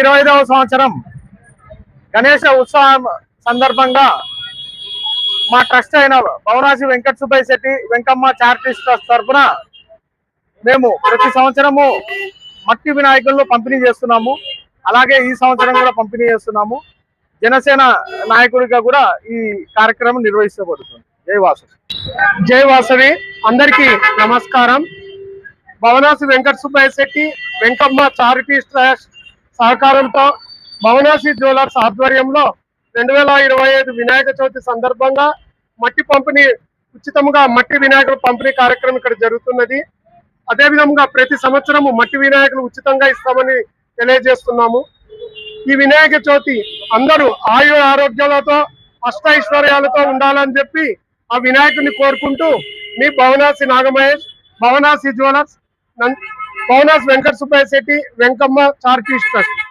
ఇరవై ఐదవ సంవత్సరం గణేష ఉత్సవం సందర్భంగా మా ట్రస్ట్ అయిన భవనాసి వెంకట సుబ్బయ్య శెట్టి వెంకమ్మ చారిటీస్ ట్రస్ట్ తరఫున మేము ప్రతి సంవత్సరము మట్టి వినాయకులను పంపిణీ చేస్తున్నాము. అలాగే ఈ సంవత్సరం కూడా పంపిణీ చేస్తున్నాము. జనసేన నాయకుడిగా కూడా ఈ కార్యక్రమం నిర్వహించబడుతుంది. జై వాసు జై వాసవి అందరికీ నమస్కారం. భవనాసి వెంకట సుబ్బయ్య శెట్టి వెంకమ్మ చారిటీ ట్రస్ట్ సహకారంతో భవనాసి జ్యువెలర్స్ ఆధ్వర్యంలో రెండు వేల ఇరవై ఐదు వినాయక చవితి సందర్భంగా మట్టి పంపిణీ ఉచితంగా మట్టి వినాయకుల పంపిణీ కార్యక్రమం ఇక్కడ జరుగుతున్నది. అదేవిధంగా ప్రతి సంవత్సరము మట్టి వినాయకులు ఉచితంగా ఇస్తామని తెలియజేస్తున్నాము. ఈ వినాయక చవితి అందరూ ఆయు ఆరోగ్యాలతో అష్టైశ్వర్యాలతో ఉండాలని చెప్పి ఆ వినాయకుడిని కోరుకుంటూ మీ భవనాసి నాగమహేష్ భవనాసి జ్యువెలర్స్ నం- భవనాసి వెంకట సుబ్బయ్య శెట్టి వెంకమ్మ చార్టీ ట్రస్ట్